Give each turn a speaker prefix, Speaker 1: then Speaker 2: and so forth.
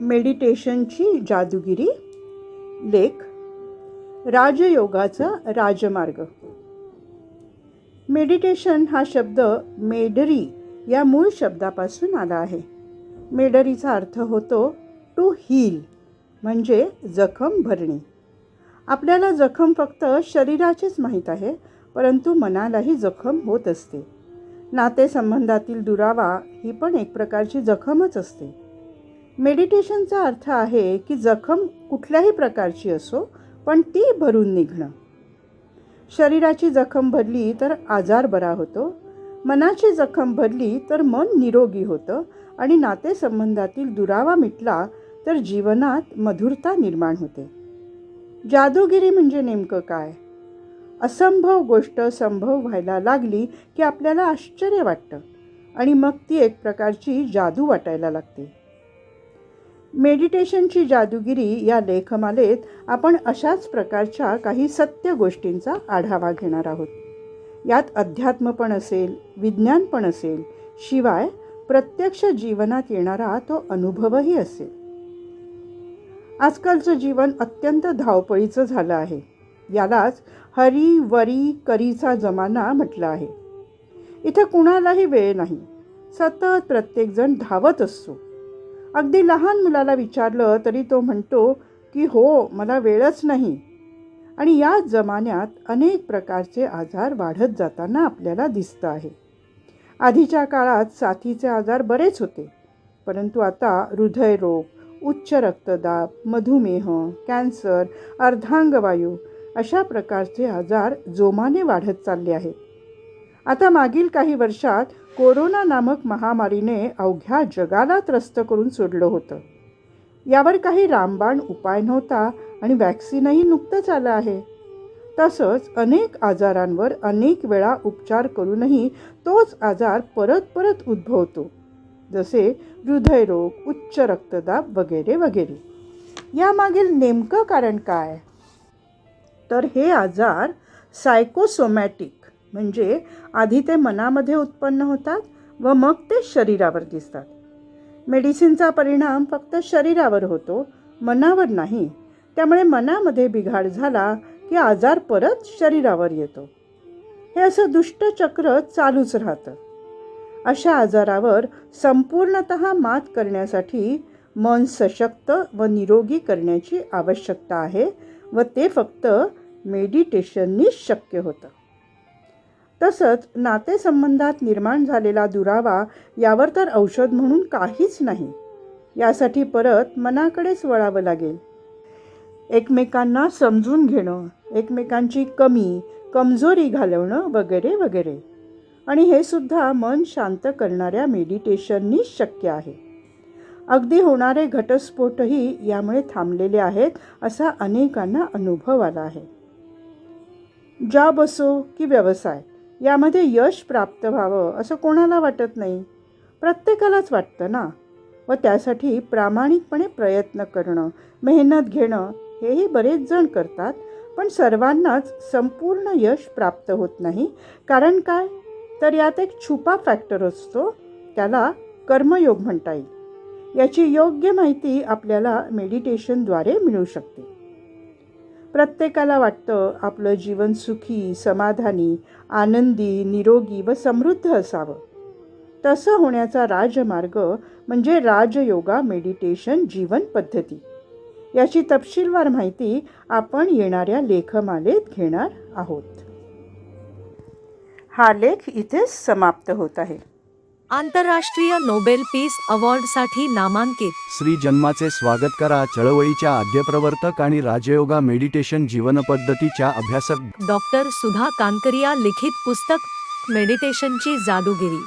Speaker 1: मेडिटेशनची जादूगिरी लेख राजयोगाचा राजमार्ग. मेडिटेशन हा शब्द मेडरी या मूळ शब्दापासून आला आहे. मेडरीचा अर्थ होतो टू हील म्हणजे जखम भरणे. आपल्याला जखम फक्त शरीराचीच माहीत आहे परंतु मनालाही जखम होत असते. नातेसंबंधातील दुरावा ही पण एक प्रकारची जखमच असते. मेडिटेशनचा अर्थ आहे की जखम कुठल्याही प्रकारची असो पण ती भरून निघणं. शरीराची जखम भरली तर आजार बरा होतो. मनाची जखम भरली तर मन निरोगी होतं आणि नातेसंबंधातील दुरावा मिटला तर जीवनात मधुरता निर्माण होते. जादूगिरी म्हणजे नेमकं काय? असंभव गोष्ट संभव व्हायला लागली की आपल्याला आश्चर्य वाटतं आणि मग ती एक प्रकारची जादू वाटायला लागते. मेडिटेशनची जादूगिरी या लेखमालेत आपण अशाच प्रकारच्या काही सत्य गोष्टींचा आढावा घेणार आहोत. यात अध्यात्म पण असेल विज्ञान पण असेल शिवाय प्रत्यक्ष जीवनात येणारा तो अनुभवही असेल. आजकालचं जीवन अत्यंत धावपळीचं झालं आहे. यालाच हरी वरी करीचा जमाना म्हटलं आहे. इथं कुणालाही वेळ नाही. सतत प्रत्येकजण धावत असतो. अगदी लहान मुलाला विचारलं तरी तो म्हणतो की हो मला वेळच नाही. आणि या जमान्यात अनेक प्रकारचे आजार वाढत जाताना आपल्याला दिसतं आहे. आधीच्या काळात साथीचे आजार बरेच होते परंतु आता हृदयरोग उच्च रक्तदाब मधुमेह कॅन्सर अर्धांगवायू अशा प्रकारचे आजार जोमाने वाढत चालले आहेत. आता मागील काही वर्षात कोरोना नामक महामारीने अवघ्या जगाला त्रस्त करून सोडलं होतं. यावर काही रामबाण उपाय नव्हता आणि वॅक्सिनही नुकतंच आलं आहे. तसंच अनेक आजारांवर अनेक वेळा उपचार करूनही तोच आजार परत परत उद्भवतो जसे हृदयरोग उच्च रक्तदाब वगैरे वगैरे. यामागील नेमकं कारण काय? तर हे आजार सायकोसोमॅटिक म्हणजे आधी ते मनामध्ये उत्पन्न होतात व मग ते शरीरावर दिसतात. मेडिसिनचा परिणाम फक्त शरीरावर होतो मनावर नाही. त्यामुळे मनामध्ये बिघाड झाला की आजार परत शरीरावर येतो. हे असं दुष्टचक्र चालूच राहतं. अशा आजारावर संपूर्णत मात करण्यासाठी मन सशक्त व निरोगी करण्याची आवश्यकता आहे व ते फक्त मेडिटेशननीच शक्य होतं. तसंच नातेसंबंधात निर्माण झालेला दुरावा यावर तर औषध म्हणून काहीच नाही. यासाठी परत मनाकडेच वळावं लागेल. एकमेकांना समजून घेणं एकमेकांची कमी कमजोरी घालवणं वगैरे वगैरे. आणि हे सुद्धा मन शांत करणाऱ्या मेडिटेशननी शक्य आहे. अगदी होणारे घटस्फोटही यामुळे थांबलेले आहेत असा अनेकांना अनुभव आला आहे. जॉब असो की व्यवसाय. यामध्ये यश प्राप्त व्हावं असं कोणाला वाटत नाही? प्रत्येकालाच वाटतं ना? व त्यासाठी प्रामाणिकपणे प्रयत्न करणं मेहनत घेणं हेही बरेच जण करतात. पण सर्वांनाच संपूर्ण यश प्राप्त होत नाही. कारण काय? तर यात एक छुपा फॅक्टर असतो. त्याला कर्मयोग म्हणता येईल. याची योग्य माहिती आपल्याला मेडिटेशनद्वारे मिळू शकते. प्रत्येकाला वाटतं आपलं जीवन सुखी समाधानी आनंदी निरोगी व समृद्ध असावं. तसं होण्याचा राजमार्ग म्हणजे राजयोगा मेडिटेशन जीवन पद्धती. याची तपशीलवार माहिती आपण येणाऱ्या लेखमालेत घेणार आहोत. हा लेख इथेच समाप्त होत आहे.
Speaker 2: आंतरराष्ट्रीय नोबेल पीस अवॉर्डसाठी नामांकित.
Speaker 3: श्री जन्माचे स्वागत करा चळवळीच्या आद्यप्रवर्तक आणि राजयोगा मेडिटेशन जीवनपद्धतीच्या अभ्यासक.
Speaker 2: डॉक्टर सुधा कानकरिया लिखित पुस्तक मेडिटेशनची जादूगिरी.